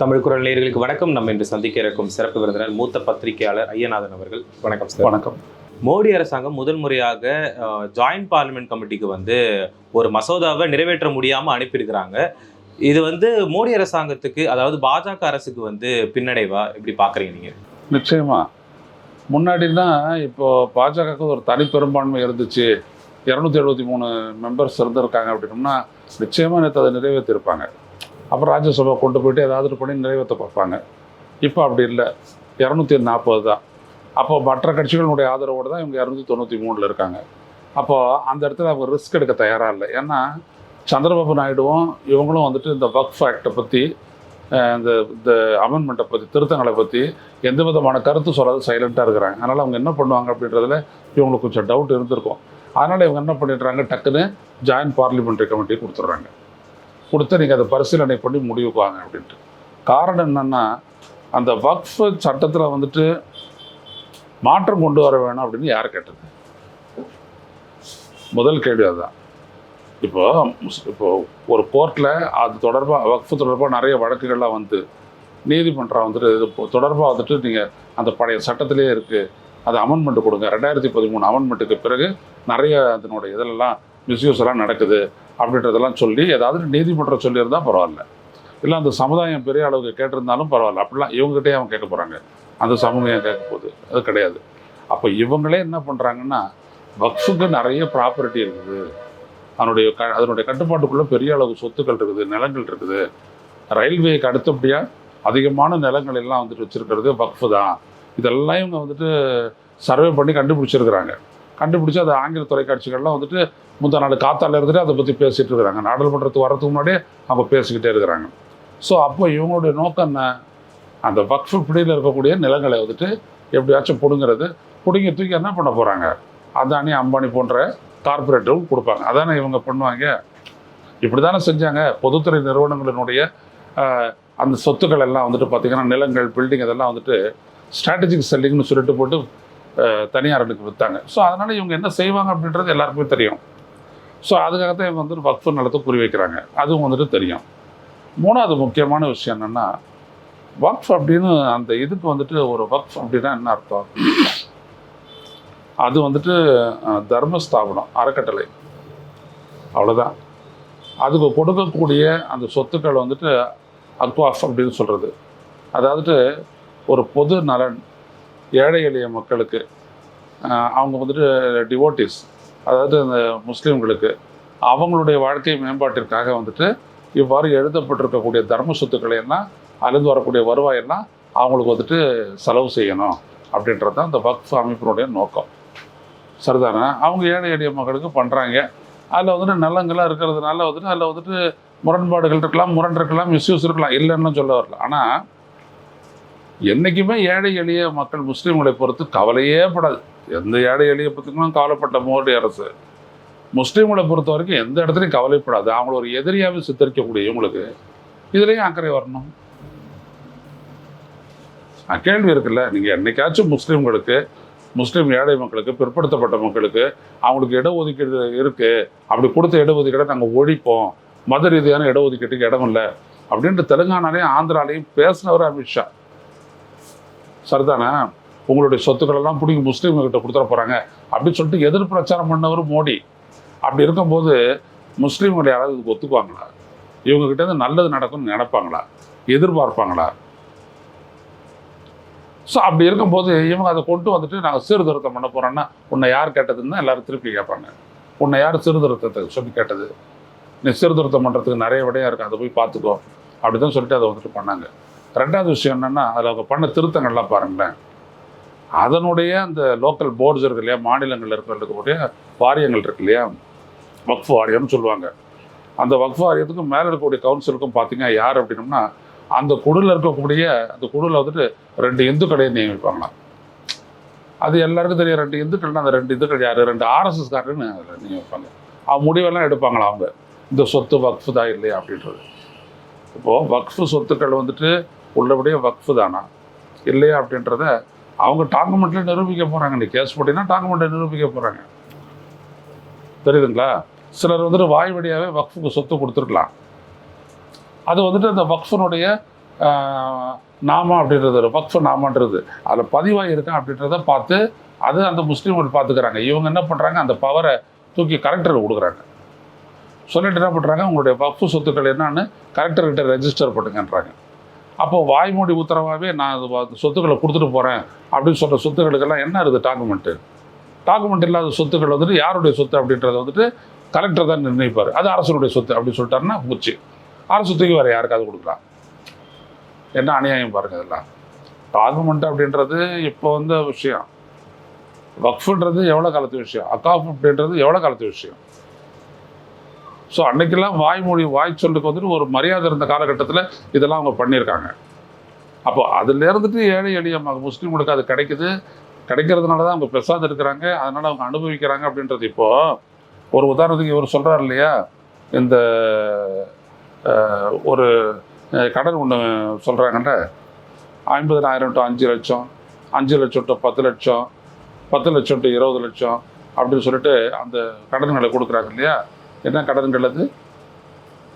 தமிழ் குரல் நேயர்களுக்கு வணக்கம். நம்ம இன்று சந்திக்க இருக்கும் சிறப்பு விருந்தினர் மூத்த பத்திரிகையாளர் ஐயநாதன் அவர்கள். வணக்கம் சார். வணக்கம். மோடி அரசாங்கம் முதல் முறையாக ஜாயிண்ட் பார்லிமெண்ட் கமிட்டிக்கு வந்து ஒரு மசோதாவை நிறைவேற்ற முடியாம அனுப்பியிருக்கிறாங்க. இது வந்து மோடி அரசாங்கத்துக்கு அதாவது பாஜக அரசுக்கு வந்து பின்னடைவா? எப்படி பாக்குறீங்க நீங்க? நிச்சயமா. முன்னாடினா இப்போ பாஜகவுக்கு ஒரு தனி பெரும்பான்மை இருந்துச்சு. இரநூத்தி எழுபத்தி மூணு மெம்பர்ஸ் இருந்திருக்காங்க அப்படின்னோம்னா நிச்சயமாக நேற்று அதை நிறைவேற்றிருப்பாங்க அப்புறம் ராஜ்யசபா கொண்டு போயிட்டு ஏதாவது பண்ணி நிறைவேற்ற பார்ப்பாங்க. இப்போ அப்படி இல்லை. இரநூத்தி நாற்பது தான். அப்போ மற்ற கட்சிகளுடைய ஆதரவோடு தான் இவங்க இரநூத்தி தொண்ணூற்றி மூணில் இருக்காங்க. அப்போது அந்த இடத்துல அவங்க ரிஸ்க் எடுக்க தயாராக இல்லை. ஏன்னா சந்திரபாபு நாயுடுவும் இவங்களும் வந்துட்டு இந்த ஒர்க் ஆக்டை பற்றி இந்த இந்த அமெண்ட்மெண்ட்டை பற்றி திருத்தங்களை பற்றி எந்த விதமான கருத்து சொல்லாத சைலண்ட்டாக இருக்கிறாங்க. அதனால் அவங்க என்ன பண்ணுவாங்க அப்படின்றதுல இவங்களுக்கு கொஞ்சம் டவுட் இருந்திருக்கும். அதனால் இவங்க என்ன பண்ணிடுறாங்க? டக்குன்னு ஜாயின்ட் பார்லிமெண்ட்ரி கமிட்டி கொடுத்துட்றாங்க. கொடுத்து நீங்கள் அதை பரிசீலனை பண்ணி முடிவுக்கு வாங்க அப்படின்ட்டு. காரணம் என்னென்னா அந்த வக்ஃப் சட்டத்தில் வந்துட்டு மாற்றம் கொண்டு வர வேணும் அப்படின்னு யார் கேட்டது? முதல் கேள்வி அதுதான். இப்போ இப்போ ஒரு கோர்ட்டில் அது தொடர்பாக வக்ஃபு தொடர்பாக நிறைய வழக்குகள்லாம் வந்து நீதிமன்றம் வந்துட்டு இது தொடர்பாக வந்துட்டு நீங்கள் அந்த பழைய சட்டத்திலே இருக்குது அது அமெண்ட்மெண்ட் கொடுங்க. ரெண்டாயிரத்தி பதிமூணு அமெண்ட்மெண்ட்டுக்கு பிறகு நிறைய அதனுடைய இதெல்லாம் மிஸ்யூஸ் எல்லாம் நடக்குது அப்படின்றதெல்லாம் சொல்லி ஏதாவது நீதிமன்றம் சொல்லியிருந்தால் பரவாயில்ல. இல்லை அந்த சமுதாயம் பெரிய அளவுக்கு கேட்டிருந்தாலும் பரவாயில்ல. அப்படிலாம் இவங்ககிட்டயே அவங்க கேட்க போகிறாங்க அந்த சமூகம் கேட்க போகுது? அது கிடையாது. அப்போ இவங்களே என்ன பண்ணுறாங்கன்னா வக்ஃபுக்கு நிறைய ப்ராப்பர்ட்டி இருக்குது. அதனுடைய க அதனுடைய கட்டுப்பாட்டுக்குள்ளே பெரிய அளவு சொத்துக்கள் இருக்குது நிலங்கள் இருக்குது. ரயில்வேக்கு அடுத்தபடியாக அதிகமான நிலங்கள் எல்லாம் வந்துட்டு வச்சுருக்கிறது வக்ஃபு தான். இதெல்லாம் இவங்க வந்துட்டு சர்வே பண்ணி கண்டுபிடிச்சிருக்கிறாங்க. கண்டுபிடிச்சி அது ஆங்கில தொலைக்காட்சிகள்லாம் வந்துட்டு முந்தா நாள் காத்தால இருந்துட்டு அதை பற்றி பேசிகிட்டு இருக்கிறாங்க. நாடாளுமன்றத்துக்கு வரதுக்கு முன்னாடியே அவங்க பேசிக்கிட்டே இருக்கிறாங்க. ஸோ அப்போ இவங்களுடைய நோக்கம் என்ன? அந்த வக்ஃபு பிடியில் இருக்கக்கூடிய நிலங்களை வந்துட்டு எப்படியாச்சும் பிடுங்கிறது. பிடுங்கி தூக்கி என்ன பண்ண போகிறாங்க அதானி அம்பானி போன்ற கார்பரேட்டரும் கொடுப்பாங்க. அதானே இவங்க பண்ணுவாங்க? இப்படி தானே செஞ்சாங்க. பொதுத்துறை நிறுவனங்களினுடைய அந்த சொத்துக்கள் எல்லாம் வந்துட்டு பார்த்திங்கன்னா நிலங்கள் பில்டிங் இதெல்லாம் வந்துட்டு ஸ்ட்ராட்டஜிக் செல்லிங்னு சொல்லிட்டு போட்டு ஆஹ், விற்றாங்க ஸோ அதனால் இவங்க என்ன செய்வாங்க அப்படின்றது எல்லாருக்குமே தெரியும். ஸோ அதுக்காகத்தான் இவங்க வந்துட்டு வக்ஃபு நிலத்தை குறி வைக்கிறாங்க. அதுவும் வந்துட்டு தெரியும். மூணாவது முக்கியமான விஷயம் என்னென்னா வக்ஃப் அப்படின்னு அந்த இதுக்கு வந்துட்டு ஒரு வக்ஃப் அப்படின்னா என்ன அர்த்தம்? அது வந்துட்டு தர்மஸ்தாபனம் அறக்கட்டளை. அவ்வளோதான் அதுக்கு கொடுக்கக்கூடிய அந்த சொத்துக்கள் வந்துட்டு அக்வாஃப் அப்படின்னு சொல்கிறது அதாவது ஒரு பொது நலன் ஏழை எளிய மக்களுக்கு அவங்க வந்துட்டு டிவோட்டிஸ் அதாவது அந்த முஸ்லீம்களுக்கு அவங்களுடைய வாழ்க்கை மேம்பாட்டிற்காக வந்துட்டு இவ்வாறு எழுதப்பட்டிருக்கக்கூடிய தர்ம சொத்துக்களை எல்லாம் அதிலிருந்து வரக்கூடிய வருவாயெல்லாம் அவங்களுக்கு வந்துட்டு செலவு செய்யணும் அப்படின்றது தான் இந்த வக்ஃப் அமைப்பினுடைய நோக்கம். சரிதானே? அவங்க ஏழை எளிய மக்களுக்கு பண்ணுறாங்க அதில் வந்துட்டு நலங்கள்லாம் இருக்கிறதுனால வந்துட்டு அதில் வந்துட்டு முரண்பாடுகள் இருக்கலாம் முரண் இருக்கலாம் மிஸ்யூஸ் இருக்கலாம் இல்லைன்னு சொல்ல வரல. ஆனால் என்றைக்குமே ஏழை எளிய மக்கள் முஸ்லீம்களை பொறுத்து கவலையே படாது. எந்த ஏழை எளிய பற்றிக்கும் கவலைப்பட்ட மோடி அரசு. முஸ்லீம்களை பொறுத்த வரைக்கும் எந்த இடத்துலையும் கவலைப்படாது. அவங்கள ஒரு எதிரியாகவே சித்தரிக்கக்கூடிய இவங்களுக்கு இதுலேயும் அக்கறை வரணும். கேள்வி இருக்குல்ல நீங்கள் என்றைக்காச்சும் முஸ்லீம்களுக்கு முஸ்லீம் ஏழை மக்களுக்கு பிற்படுத்தப்பட்ட மக்களுக்கு அவங்களுக்கு இடஒதுக்கீடு இருக்குது அப்படி கொடுத்த இடஒதுக்கீடை நாங்கள் ஒழிப்போம். மத ரீதியான இடஒதுக்கீட்டுக்கு இடம் இல்லை. அப்படின்ட்டு தெலுங்கானாலையும் ஆந்திராலையும் பேசினவர் அமித்ஷா. சரிதானே? உங்களுடைய சொத்துக்கள் எல்லாம் பிடிங்கி முஸ்லீம்கிட்ட கொடுத்துட போகிறாங்க அப்படின்னு சொல்லிட்டு எதிர் பிரச்சாரம் பண்ணவர் மோடி. அப்படி இருக்கும்போது முஸ்லீம்கள் யாராவது இதுக்கு ஒத்துக்குவாங்களா? இவங்ககிட்ட இருந்து நல்லது நடக்கும்னு நினைப்பாங்களா? எதிர்பார்ப்பாங்களா? ஸோ அப்படி இருக்கும்போது இவங்க அதை கொண்டு வந்துட்டு நாங்கள் சீர்திருத்தம் பண்ண போகிறோன்னா உன்னை யார் கேட்டதுன்னு தான் எல்லாரும் திருப்பி கேட்பாங்க. உன்னை யார் சீர்திருத்தத்தை சொல்லி கேட்டது? நீ சீர்திருத்தம் பண்ணுறதுக்கு நிறைய விடையாக இருக்குது அதை போய் பார்த்துக்கோ. அப்படி தான் சொல்லிட்டு அதை வந்துட்டு பண்ணாங்க. ரெண்டாவது விஷயம் என்னென்னா அதில் அவங்க பண்ண திருத்தங்கள்லாம் பாருங்களேன். அதனுடைய அந்த லோக்கல் போர்ட்ஸ் இருக்கு இல்லையா மாநிலங்களில் இருக்கக்கூடிய வாரியங்கள் இருக்கு இல்லையா வக்ஃப் வாரியம்னு சொல்லுவாங்க. அந்த வக்ஃப் வாரியத்துக்கும் மேலே இருக்கக்கூடிய கவுன்சிலுக்கும் பார்த்தீங்க யார் அப்படின்னம்னா அந்த குழுவில் இருக்கக்கூடிய அந்த குழுவில் வந்துட்டு ரெண்டு இந்துக்களையும் நியமிப்பாங்களாம். அது எல்லாருக்கும் தெரியும் ரெண்டு இந்துக்கள்னா அந்த ரெண்டு இந்துக்கள் யார்? ரெண்டு ஆர்எஸ்எஸ்காரன்னு அதில் நியமிப்பாங்க. அவங்க முடிவெல்லாம் எடுப்பாங்களா அவங்க. இந்த சொத்து வக்ஃபு தான் இல்லையா அப்படின்றது. இப்போது வக்ஃபு சொத்துக்கள் வந்துட்டு உள்ளபடியே வக்ஃபு தானா? இல்லையா அப்படின்றத அவங்க டாக்குமெண்ட்ல நிரூபிக்க போகிறாங்க நீ கேஸ் போட்டிங்கன்னா டாக்குமெண்ட்டை நிரூபிக்க போகிறாங்க தெரியுதுங்களா? சிலர் வந்துட்டு வாய் வழியாகவே வக்ஃபுக்கு சொத்து கொடுத்துருக்கலாம். அது வந்துட்டு அந்த வக்ஃபனுடைய ஆஹ், நாமா அப்படின்றது வக்ஃபு நாமான்றது. அதில் பதிவாக இருக்கா அப்படின்றத பார்த்து அது அந்த முஸ்லீம்கள் பார்த்துக்கிறாங்க. இவங்க என்ன பண்ணுறாங்க அந்த பவரை தூக்கி கலெக்டருக்கு கொடுக்குறாங்க. சொல்லிட்டு என்ன பண்ணுறாங்க உங்களுடைய வக்ஃபு சொத்துக்கள் என்னன்னு கலெக்டர்கிட்ட ரெஜிஸ்டர் பண்ணுங்கன்றாங்க. அப்போ வாய்மொழி உத்தரவாகவே நான் அது சொத்துக்களை கொடுத்துட்டு போகிறேன் அப்படின்னு சொல்கிற சொத்துக்களுக்கெல்லாம் என்ன இருக்குது டாக்குமெண்ட்டு டாக்குமெண்ட் இல்லாத சொத்துக்கள் வந்துட்டு யாருடைய சொத்து அப்படின்றத வந்துட்டு கலெக்டர் தான் நிர்ணயிப்பார். அது அரசனுடைய சொத்து அப்படின்னு சொல்லிட்டாருன்னா போச்சு. அரசு தூக்கி வேறு யாருக்காவது கொடுக்கலாம் என்ன அநியாயம் பாருங்க இதெல்லாம். டாக்குமெண்ட் அப்படின்றது இப்போ வந்த விஷயம். வக்ஃபுன்றது எவ்வளோ காலத்து விஷயம்? அக்காஃப் அப்படின்றது எவ்வளோ காலத்து விஷயம்? ஸோ அன்னைக்கெல்லாம் வாய்மொழி வாய் சொல்லுக்கு வந்துட்டு ஒரு மரியாதை இருந்த காலகட்டத்தில் இதெல்லாம் அவங்க பண்ணியிருக்காங்க அப்போ அதில் இருந்துட்டு ஏழை எளிய முஸ்லீம்களுக்கு அது கிடைக்குது. கிடைக்கிறதுனால தான் அவங்க பெசாந்து இருக்கிறாங்க அதனால் அவங்க அனுபவிக்கிறாங்க அப்படின்றது இப்போ ஒரு உதாரணத்துக்கு இவர் சொல்கிறார் இல்லையா? இந்த ஒரு கடன் ஒன்று சொல்கிறாங்கன்ற ஐம்பதனாயிரம் டு அஞ்சு லட்சம் அஞ்சு லட்சம் டு பத்து லட்சம் பத்து லட்சம் டு இருபது லட்சம் அப்படின்னு சொல்லிட்டு அந்த கடன்களை கொடுக்குறாங்க இல்லையா? என்ன கடன்கள் அது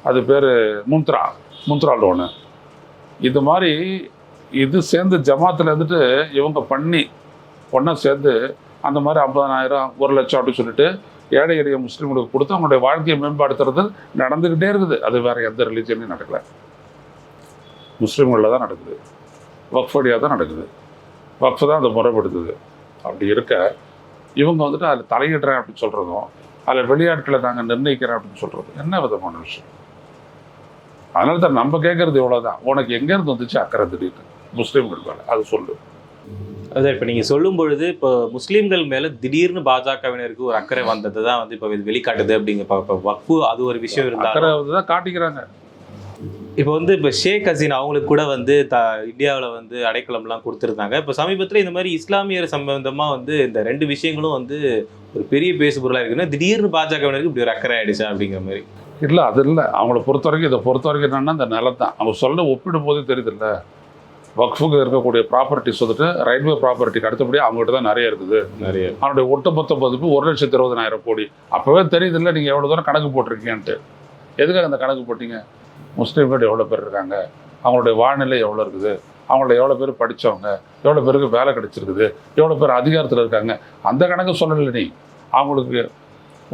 அது பேர் முந்த்ரா முந்த்ரா லோனு. இது மாதிரி இது சேர்ந்து ஜமாத்தில் இருந்துட்டு இவங்க பண்ணி ஒன்றா சேர்ந்து அந்த மாதிரி ஐம்பதனாயிரம் ஒரு லட்சம் அப்படின்னு சொல்லிட்டு ஏழை எளிய முஸ்லீம்களுக்கு கொடுத்து அவங்களுடைய வாழ்க்கையை மேம்படுத்துறது நடந்துக்கிட்டே இருக்குது. அது வேறு எந்த ரிலீஜன்லையும் நடக்கலை. முஸ்லீம்களில் தான் நடக்குது. வக்ஃபடியாக தான் நடக்குது. வக்ஃபு தான் அதை முறைப்படுத்துது. அப்படி இருக்க இவங்க வந்துட்டு அதில் தலையிடுறேன் அப்படின்னு சொல்கிறதும் அதில் வெளியாட்களை நாங்கள் நிர்ணயிக்கிறேன் அப்படின்னு சொல்கிறது என்ன விதமான விஷயம்? அதனால தான் நம்ம கேட்கறது இவ்வளோதான் உனக்கு எங்கேருந்து வந்துச்சு அக்கறை திடீர்னு? முஸ்லீம்கள் மேலே. அது சொல்லு. அதான் இப்போ நீங்கள் சொல்லும் பொழுது இப்போ முஸ்லீம்கள் மேலே திடீர்னு பாஜகவினருக்கு ஒரு அக்கறை வந்தது தான் வந்து இப்போ இது வெளிக்காட்டுது அப்படிங்க இப்போ வக்ஃபு அது ஒரு விஷயம் இருந்தாலும். அக்கறை வந்து தான் காட்டிக்கிறாங்க. இப்போ வந்து இப்போ ஷேக் ஹசீனா அவங்களுக்கு கூட வந்து த இந்தியாவில் வந்து அடைக்கலம்லாம் கொடுத்துருந்தாங்க. இப்போ சமீபத்தில் இந்த மாதிரி இஸ்லாமியர் சம்பந்தமாக வந்து இந்த ரெண்டு விஷயங்களும் வந்து ஒரு பெரிய பேசுபொருளாக இருக்குன்னா திடீர்னு பாஜகவினருக்கு இப்படி ஒரு அக்கறை ஆயிடுச்சா அப்படிங்கிற மாதிரி? இல்லை அது இல்லை. அவங்கள பொறுத்த வரைக்கும் இதை பொறுத்த வரைக்கும் என்னன்னா இந்த நிலம் தான் அவங்க சொல்ல ஒப்பிடும் போதே தெரியுதுல்ல. வக்ஃபுக்கு இருக்கக்கூடிய ப்ராப்பர்ட்டிஸ் வந்துட்டு ரயில்வே ப்ராப்பர்ட்டிக்கு அடுத்தபடி அவங்ககிட்ட தான் நிறைய இருக்குது. நிறைய. அவனுடைய ஒட்டுமொத்த மதிப்பு ஒரு லட்சத்து இருபதனாயிரம் கோடி. அப்போவே தெரியுதுல்ல நீங்கள் எவ்வளோ தூரம் கணக்கு போட்டிருக்கீங்கன்ட்டு. எதுக்காக அந்த கணக்கு போட்டீங்க? முஸ்லீம்கள் எவ்வளோ பேர் இருக்காங்க? அவங்களுடைய வானிலை எவ்வளோ இருக்குது? அவங்கள எவ்வளோ பேர் படித்தவங்க எவ்வளோ பேருக்கு வேலை கிடைச்சிருக்குது? எவ்வளோ பேர் அதிகாரத்தில் இருக்காங்க? அந்த கணக்கு சொல்லலை நீ. அவங்களுக்கு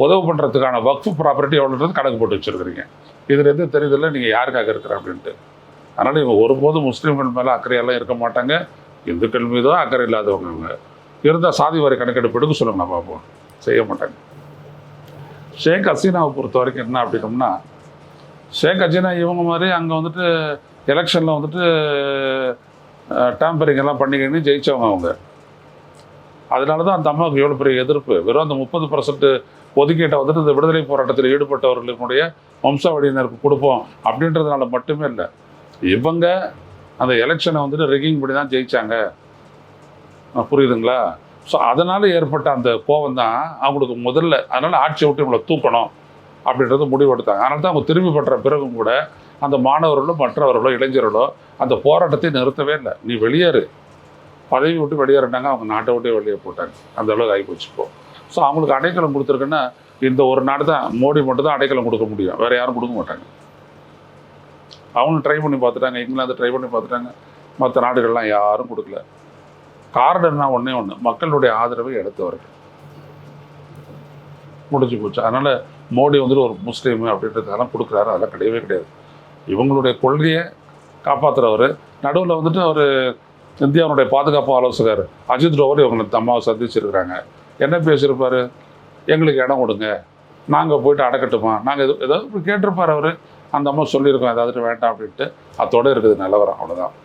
உதவு பண்ணுறதுக்கான வக்ஃபு ப்ராப்பர்ட்டி எவ்வளோன்றது கணக்கு போட்டு வச்சுருக்குறீங்க. இதில் எது தெரியுதில்ல? நீங்கள் யாருக்காக இருக்கிற அப்படின்ட்டு. அதனால் இவங்க ஒருபோதும் முஸ்லீம்கள் மேலே அக்கறையெல்லாம் இருக்க மாட்டாங்க. இந்துக்கள் மீதோ அக்கறை இல்லாதவங்க இவங்க இருந்தால் சாதி வரை கணக்கெடுப்பு எடுக்க சொல்லுங்க நான் பார்ப்போம். செய்ய மாட்டாங்க. ஷேக் ஹசீனாவை பொறுத்த வரைக்கும் என்ன அப்படின்னோம்னா ஷேக் ஹசீனா இவங்க மாதிரி அங்கே வந்துட்டு எலெக்ஷனில் வந்துட்டு டேம்பரிங் எல்லாம் பண்ணிக்கின்னு ஜெயித்தவங்க அவங்க. அதனால தான் அந்த அம்மாவுக்கு எவ்வளோ பெரிய எதிர்ப்பு. வெறும் அந்த முப்பது பர்சன்ட் ஒதுக்கீட்டை வந்துட்டு இந்த விடுதலை போராட்டத்தில் ஈடுபட்டவர்களுடைய வம்சாவளியினருக்கு கொடுப்போம் அப்படின்றதுனால மட்டுமே இல்லை. இவங்க அந்த எலெக்ஷனை வந்துட்டு ரிகிங் பண்ணி தான் ஜெயித்தாங்க புரியுதுங்களா? ஸோ அதனால் ஏற்பட்ட அந்த கோபம் தான் அவங்களுக்கு முதல்ல. அதனால் ஆட்சியை விட்டு இவங்களை தூக்கணும். அப்படின்றது முடிவெடுத்தாங்க அதனால தான் அவங்க திரும்பி பெற்ற பிறகும் கூட அந்த மாணவர்களோ மற்றவர்களோ இளைஞர்களோ அந்த போராட்டத்தை நிறுத்தவே இல்லை. நீ வெளியேறு. பதவி விட்டு வெளியேறினாங்க அவங்க நாட்டை விட்டு வெளியே போட்டாங்க. அந்த அளவுக்கு ஆகி இப்போ. ஸோ அவங்களுக்கு அடைக்கலம் கொடுத்துருக்குன்னா இந்த ஒரு நாடு தான் மோடி மட்டும் தான் அடைக்கலம் கொடுக்க முடியும். வேறு யாரும் கொடுக்க மாட்டாங்க. அவங்களும் ட்ரை பண்ணி பார்த்துட்டாங்க இங்கிலாந்து ட்ரை பண்ணி பார்த்துட்டாங்க. மற்ற நாடுகள்லாம் யாரும் கொடுக்கல. காரணம் என்ன? ஒன்றே ஒன்று மக்களுடைய ஆதரவை எடுத்தவர்கள். முடிஞ்சு போச்சு. அதனால் மோடி வந்துட்டு ஒரு முஸ்லீம் அப்படின்றதெல்லாம் கொடுக்குறாரு. அதெல்லாம் கிடையவே கிடையாது. இவங்களுடைய கொள்கையை காப்பாற்றுறவர் நடுவில் வந்துட்டு அவர் இந்தியாவுடைய பாதுகாப்பு ஆலோசகர் அஜித் டோவர் இவங்களை தம்மாவை அம்மாவை சந்திச்சிருக்கிறாங்க. என்ன பேசியிருப்பார்? எங்களுக்கு இடம் கொடுங்க. நாங்கள் போயிட்டு அடக்கட்டுமா நாங்கள் எது ஏதாவது கேட்டிருப்பார் அவர். அந்த அம்மா சொல்லியிருக்கோம் ஏதாவது வேண்டாம் அப்படின்ட்டு. அத்தோடு இருக்குது நிலவரம். அவ்வளோதான்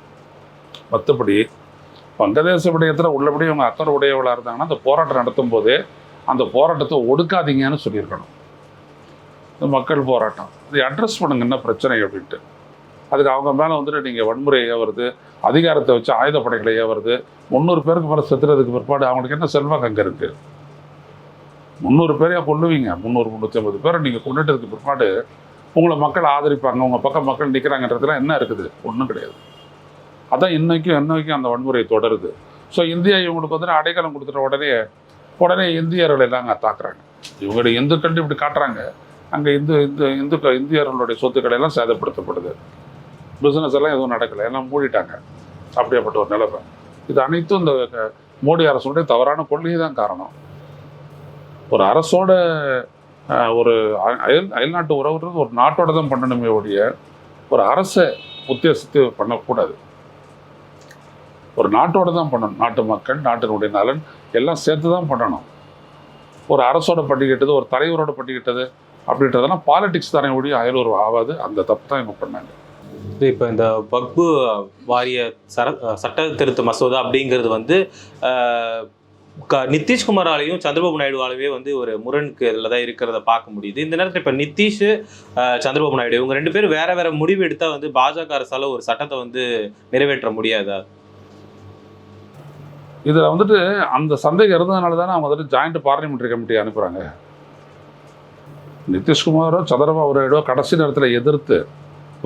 மற்றபடி வங்கதேச விடயத்தில் உள்ளபடி இவங்க அக்கறை உடையவளாக இருந்தாங்கன்னா அந்த போராட்டம் நடத்தும் போதே அந்த போராட்டத்தை ஒடுக்காதீங்கன்னு சொல்லியிருக்கணும். இந்த மக்கள் போராட்டம். இதை அட்ரஸ் பண்ணுங்க என்ன பிரச்சனை அப்படின்ட்டு. அதுக்கு அவங்க மேலே வந்துட்டு நீங்கள் வன்முறை வருது அதிகாரத்தை வச்சு ஆயுதப்படைகளை வருது முந்நூறு பேருக்கு மேலே செத்துறதுக்கு பிற்பாடு அவங்களுக்கு என்ன செல்வாக்கு அங்கே இருக்குது முந்நூறு பேரையா கொள்ளுவீங்க முந்நூறு முந்நூற்றி ஐம்பது பேரை நீங்கள் கொண்டுட்டதுக்கு பிற்பாடு உங்களை மக்கள் ஆதரிப்பாங்க உங்கள் பக்கம் மக்கள் நிற்கிறாங்கன்றதுலாம் என்ன இருக்குது? ஒன்றும் கிடையாது. அதான் இன்றைக்கும் இன்னைக்கும் அந்த வன்முறை தொடருது. ஸோ இந்தியா இவங்களுக்கு வந்து அடைக்கலம் கொடுத்துட்ட உடனே உடனே இந்தியர்கள் எல்லாம் தாக்குறாங்க. இவங்களுடைய இந்துக்கள் இப்படி காட்டுறாங்க? அங்கே இந்து இந்து இந்துக்கள் இந்தியர்களுடைய சொத்துக்களை எல்லாம் சேதப்படுத்தப்படுது. பிஸ்னஸ் எல்லாம் எதுவும் நடக்கலை. எல்லாம் மூடிட்டாங்க. அப்படியாப்பட்ட ஒரு நிலைமை. இது அனைத்தும் இந்த மோடி அரசுடைய தவறான கொள்கை தான் காரணம். ஒரு அரசோட ஒரு அ- அயல் அயல்நாட்டு உறவுன்றது ஒரு நாட்டோட தான் பண்ணணுமே ஒழிய ஒரு அரசை உத்தேசித்து பண்ணக்கூடாது. ஒரு நாட்டோட தான் பண்ணணும். நாட்டு மக்கள் நாட்டினுடைய நலன் எல்லாம் சேர்த்து தான் பண்ணணும். ஒரு அரசோட பட்டிக்கிட்டது ஒரு தலைவரோட பட்டிக்கிட்டது அப்படின்றதெல்லாம் பாலிடிக்ஸ் தானே ஒழிய அயலூர் ஆகாது அந்த தப்பு தான் இவங்க பண்ணாங்க. இது இப்போ இந்த வக்பு வாரிய சர சட்ட திருத்த மசோதா அப்படிங்கிறது வந்து க- நிதிஷ்குமாராலையும் சந்திரபாபு நாயுடுவாலவே வந்து ஒரு முரணுக்கு இதில் தான் இருக்கிறத பார்க்க முடியுது. இந்த நேரத்தில் இப்போ நிதிஷ் சந்திரபாபு நாயுடு இவங்க ரெண்டு பேரும் வேற வேற முடிவு எடுத்தா வந்து பாஜக அரசால ஒரு சட்டத்தை வந்து நிறைவேற்ற முடியாதா? இதில் வந்துட்டு அந்த சந்தேகம் இருந்ததுனால தானே அவங்க வந்துட்டு ஜாயிண்ட் பார்லிமெண்ட்ரி கமிட்டி அனுப்புகிறாங்க நிதிஷ்குமாரோ சந்திரபாபு நாயுடோ கடைசி நேரத்தில் எதிர்த்து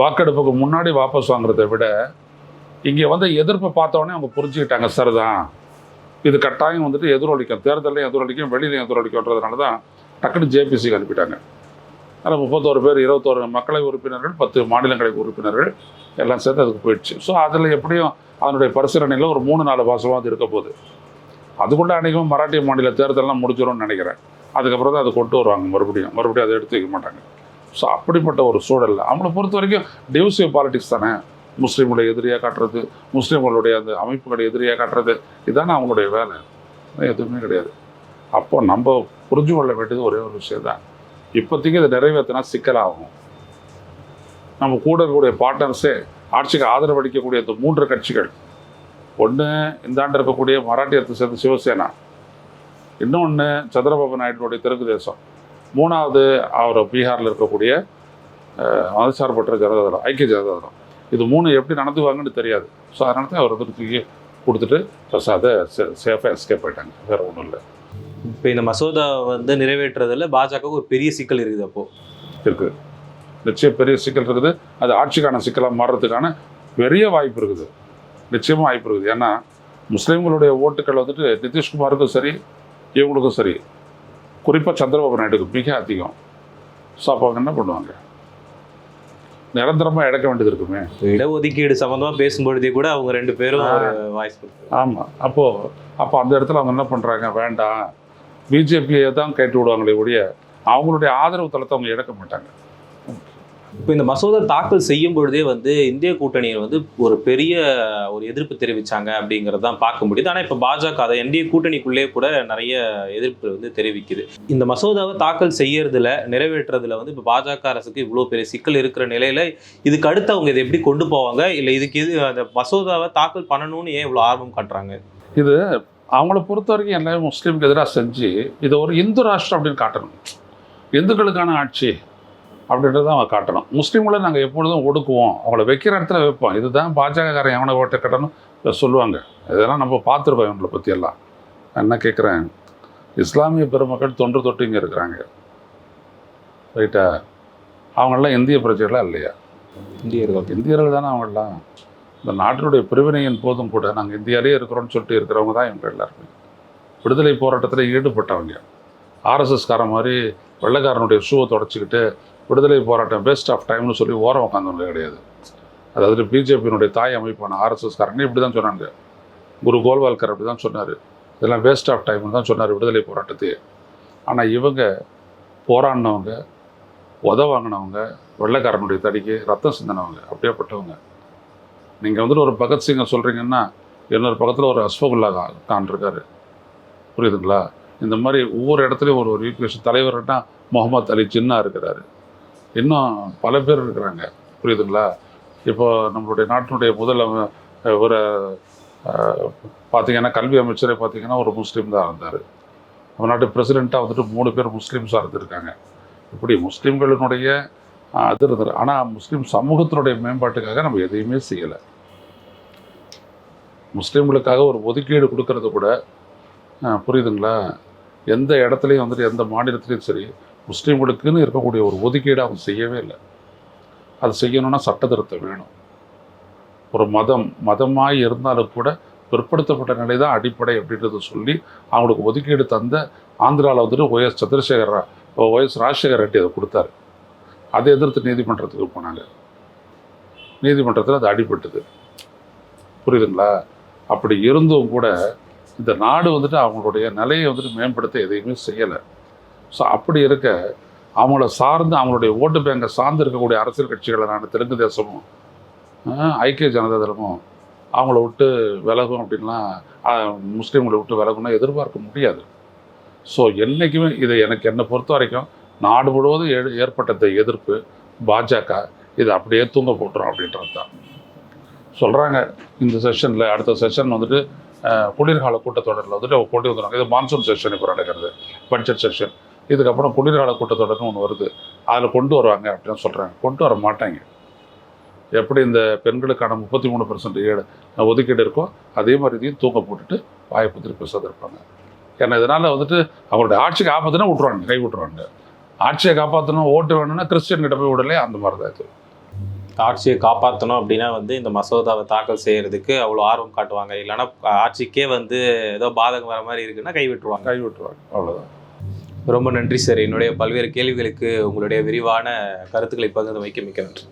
வாக்கெடுப்புக்கு முன்னாடி வாபஸ் வாங்குறத விட இங்கே வந்து எதிர்ப்பை பார்த்தோடனே அவங்க புரிஞ்சுக்கிட்டாங்க சார் தான் இது கட்டாயம் வந்துட்டு எதிரொலிக்கும். தேர்தலையும் எதிரொலிக்கும் வெளியிலையும் எதிரொலிக்கும்ன்றதுனால தான் டக்குன்னு ஜேபிசிக்கு அனுப்பிட்டாங்க. அதில் முப்பத்தோரு பேர் இருபத்தோரு மக்களவை உறுப்பினர்கள் பத்து மாநிலங்களை உறுப்பினர்கள் எல்லாம் சேர்த்து அதுக்கு போயிடுச்சு. ஸோ அதில் எப்படியும் அதனுடைய பரிசீலனையில் ஒரு மூணு நாலு மாதமாவது இருக்க போகுது. அதுக்குள்ளே அன்றைக்கும் மராட்டிய மாநில தேர்தலெல்லாம் முடிஞ்சிடும்னு நினைக்கிறேன். அதுக்கப்புறம் தான் அதை கொண்டு வருவாங்க. மறுபடியும் மறுபடியும் அதை எடுத்து வைக்க மாட்டாங்க. ஸோ அப்படிப்பட்ட ஒரு சூழல்ல அவங்கள பொறுத்த வரைக்கும் டிவிசிவ் பாலிட்டிக்ஸ் தானே? முஸ்லீம்களை எதிரியாக காட்டுறது முஸ்லீம்களுடைய அந்த அமைப்புகளை எதிரியாக காட்டுறது இதுதானே அவங்களுடைய வேலை. எதுவுமே கிடையாது. அப்போ நம்ம புரிஞ்சு கொள்ள வேண்டியது ஒரே ஒரு விஷயம் தான் இப்போதைக்கு இதை நிறைவேற்றினா சிக்கலாகும். நம்ம கூட இருக்கக்கூடிய பார்ட்னர்ஸே ஆட்சிக்கு ஆதரவு அளிக்கக்கூடிய இந்த மூன்று கட்சிகள் ஒன்று இந்த ஆண்டு இருக்கக்கூடிய மராட்டியத்தை சேர்ந்த சிவசேனா இன்னொன்று சந்திரபாபு நாயுடுடைய தெலுங்கு தேசம். மூணாவது அவர் பீகாரில் இருக்கக்கூடிய மதசார்பற்ற ஜனதாதளம் ஐக்கிய ஜனதாதளம். இது மூணு எப்படி நடந்துவாங்கன்னு தெரியாது. ஸோ அதனால தான் அவர் வந்து தூக்கி கொடுத்துட்டு அதை சேஃபாக எஸ்கேப் ஆயிட்டாங்க. வேறு ஒன்றும் இல்லை. இப்போ இந்த மசோதா வந்து நிறைவேற்றுறதுல பாஜக ஒரு பெரிய சிக்கல் இருக்குது அப்போ. இருக்குது நிச்சயம் பெரிய சிக்கல் இருக்குது. அது ஆட்சிக்கான சிக்கலாக மாறுறதுக்கான பெரிய வாய்ப்பு இருக்குது. நிச்சயமாக வாய்ப்பு இருக்குது. ஏன்னா முஸ்லீம்களுடைய ஓட்டுக்கள் வந்துட்டு நிதிஷ்குமாருக்கும் சரி இவங்களுக்கும் சரி. குறிப்பாக சந்திரபாபு நாயுடுக்கு மிக அதிகம். ஸோ அப்போ அவங்க என்ன பண்ணுவாங்க? நிரந்தரமாக இழக்க வேண்டியது இருக்குமே. இடஒதுக்கீடு சம்பந்தமா பேசும்பொழுதே கூட அவங்க ரெண்டு பேரும் வாய்ஸ் ஆமாம் அப்போது அப்போ அந்த இடத்துல அவங்க என்ன பண்ணுறாங்க வேண்டாம். பிஜேபியை தான் கேட்டு விடுவாங்களே ஒழிய அவங்களுடைய ஆதரவு தளத்தை அவங்க இழக்க மாட்டாங்க. இப்போ இந்த மசோதா தாக்கல் செய்யும் பொழுதே வந்து இந்திய கூட்டணியில் வந்து ஒரு பெரிய ஒரு எதிர்ப்பு தெரிவித்தாங்க அப்படிங்கிறது தான் பார்க்க முடியுது. ஆனால் இப்போ பாஜக அதை என்டிஏ கூட்டணிக்குள்ளே கூட நிறைய எதிர்ப்பு வந்து தெரிவிக்குது. இந்த மசோதாவை தாக்கல் செய்யறதுல நிறைவேற்றுறதுல வந்து இப்போ பாஜக அரசுக்கு இவ்வளோ பெரிய சிக்கல் இருக்கிற நிலையில் இதுக்கு அடுத்து அவங்க இதை எப்படி கொண்டு போவாங்க? இல்லை இதுக்கு எது அந்த மசோதாவை தாக்கல் பண்ணணும்னு ஏன் இவ்வளோ ஆர்வம் காட்டுறாங்க? இது அவங்கள பொறுத்த வரைக்கும் எல்லாமே முஸ்லீமுக்கு எதிராக செஞ்சு இதை ஒரு இந்து ராஷ்டிரம் அப்படின்னு காட்டணும். இந்துக்களுக்கான ஆட்சி. அப்படின்றத அவங்க காட்டணும். முஸ்லீம்களை நாங்கள் எப்பொழுதும் ஒடுக்குவோம். அவங்கள வைக்கிற இடத்துல வைப்போம். இதுதான் பாஜகக்காரன் எவனை ஓட்ட கட்டணும் சொல்லுவாங்க. இதெல்லாம் நம்ம பார்த்துருக்கோம் இவங்களை பற்றி எல்லாம். நான் என்ன கேட்குறேன் இஸ்லாமிய பெருமக்கள் தொன்று தொட்டு இங்கே இருக்கிறாங்க. ரைட்டா அவங்கெல்லாம் இந்திய பிரஜைகளா இல்லையா? இந்தியர்கள். இந்தியர்கள் தானே அவங்கெல்லாம். இந்த நாட்டினுடைய பிரிவினையின் போதும் கூட நாங்கள் இந்தியாவிலே இருக்கிறோம்னு சொல்லிட்டு இருக்கிறவங்க தான் இவங்க எல்லாருமே. விடுதலை போராட்டத்தில் ஈடுபட்டவங்க. ஆர்எஸ்எஸ்காரன் மாதிரி வெள்ளைக்காரனுடைய ஷூவை தொடச்சிக்கிட்டு விடுதலை போராட்டம் பெஸ்ட் ஆஃப் டைம்னு சொல்லி ஓரம் உட்காந்தவங்க கிடையாது. அதாவது பிஜேபியினுடைய தாய் அமைப்பான ஆர்எஸ்எஸ்காரனே இப்படி தான் சொன்னாங்க. குரு கோல்வால்கர் அப்படி தான் சொன்னார். இதெல்லாம் வேஸ்ட் ஆஃப் டைம்னு தான் சொன்னார் விடுதலை போராட்டத்தையே. ஆனால் இவங்க போராடினவங்க உத வாங்கினவங்க வெள்ளைக்காரனுடைய தடிக்கு ரத்தம் சிந்தினவங்க அப்படியேப்பட்டவங்க. நீங்கள் வந்துட்டு ஒரு பகத்சிங்கை சொல்கிறீங்கன்னா இன்னொரு பக்கத்தில் ஒரு அஸ்வகுல்லா கா- கான் இருக்காரு. புரியுதுங்களா? இந்த மாதிரி ஒவ்வொரு இடத்துலையும் ஒரு ஒரு ஈக்குவேஷன் தலைவர்னா முகமது அலி ஜின்னா இருக்கிறாரு. இன்னும் பல பேர் இருக்கிறாங்க. புரியுதுங்களா? இப்போ நம்மளுடைய நாட்டினுடைய முதல் ஒரு பார்த்தீங்கன்னா கல்வி அமைச்சரே பார்த்தீங்கன்னா ஒரு முஸ்லீம் தான் இருந்தார். நம்ம நாட்டு பிரசிடெண்ட்டாக வந்துட்டு மூணு பேர் முஸ்லீம்ஸாக இருந்திருக்காங்க. இப்படி முஸ்லீம்களினுடைய அது இருந்தது ஆனால் முஸ்லீம் சமூகத்தினுடைய மேம்பாட்டுக்காக நம்ம எதையுமே செய்யலை. முஸ்லீம்களுக்காக ஒரு ஒதுக்கீடு கொடுக்கறது கூட புரியுதுங்களா? எந்த இடத்துலையும் வந்துட்டு எந்த மாநிலத்திலையும் சரி முஸ்லீம்களுக்குன்னு இருக்கக்கூடிய ஒரு ஒதுக்கீடு அவங்க செய்யவே இல்லை. அது செய்யணும்னா சட்ட திருத்தம் வேணும். ஒரு மதம் மதமாக இருந்தாலும் கூட பிற்படுத்தப்பட்ட நிலை தான் அடிப்படை அப்படின்றத சொல்லி அவங்களுக்கு ஒதுக்கீடு தந்த ஆந்திராவில் வந்துட்டு ஒய்எஸ் சந்திரசேகர் ரா- ஒய்எஸ் ராஜசேகர் ரெட்டி அதை கொடுத்தாரு. அதை எதிர்த்து நீதிமன்றத்துக்கு போனாங்க. நீதிமன்றத்தில் அது அடிபட்டுது. புரியுதுங்களா? அப்படி இருந்தும் கூட இந்த நாடு வந்துட்டு அவங்களுடைய நிலையை வந்துட்டு மேம்படுத்த எதையுமே செய்யலை. ஸோ அப்படி இருக்க அவங்கள சார்ந்து அவங்களுடைய ஓட்டு பேங்கை சார்ந்து இருக்கக்கூடிய அரசியல் கட்சிகளான தெலுங்கு தேசமும் ஐக்கிய ஜனதா தளமும் அவங்கள விட்டு விலகும் அப்படின்லாம் முஸ்லீம்களை விட்டு விலகும்னா எதிர்பார்க்க முடியாது. ஸோ என்றைக்குமே இதை எனக்கு என்னை பொறுத்த வரைக்கும் நாடு முழுவதும் ஏ ஏற்பட்ட எதிர்ப்பு பாஜக இதை அப்படியே தூங்க போட்டுரும் அப்படின்றது தான். சொல்கிறாங்க இந்த செஷனில் அடுத்த செஷன் வந்துட்டு குளிர்கால கூட்டத்தொடரில் வந்துட்டு அவங்க கொண்டு வந்துடுறாங்க இது மான்சூன் செஷன் இப்போ நடக்கிறது பட்ஜெட் செஷன் இதுக்கப்புறம் குளிர்கால கூட்டத்தொடர்னு ஒன்று வருது. அதில் கொண்டு வருவாங்க அப்படின்னு சொல்கிறாங்க கொண்டு வர மாட்டாங்க. எப்படி இந்த பெண்களுக்கான முப்பத்தி மூணு பர்சன்ட் ஒதுக்கீடு இருக்கோ அதே மாதிரி இதையும் தூங்க போட்டுட்டு வாய்ப்பு திருப்பி பேசாதிருப்பாங்க ஏன்னா இதனால் வந்துட்டு அவங்களுடைய ஆட்சிக்கு ஆபத்துனா விட்ருவாங்க கை விட்ருவாங்க ஆட்சியை காப்பாற்றணும் ஓட்டு வேணும்னா கிறிஸ்டியன் கிட்ட போய் விடலையே அந்த மாதிரி தான் இது. ஆட்சியை காப்பாற்றணும் அப்படின்னா வந்து இந்த மசோதாவை தாக்கல் செய்யறதுக்கு அவ்வளோ ஆர்வம் காட்டுவாங்க. இல்லைன்னா ஆட்சிக்கே வந்து ஏதோ பாதகம் வர மாதிரி இருக்குன்னா கை விட்டுருவாங்க. கை விட்டுருவாங்க. அவ்வளோதான் ரொம்ப நன்றி சார். என்னுடைய பல்வேறு கேள்விகளுக்கு உங்களுடைய விரிவான கருத்துக்களை பகிர்ந்து வைக்க மிக்க நன்றி.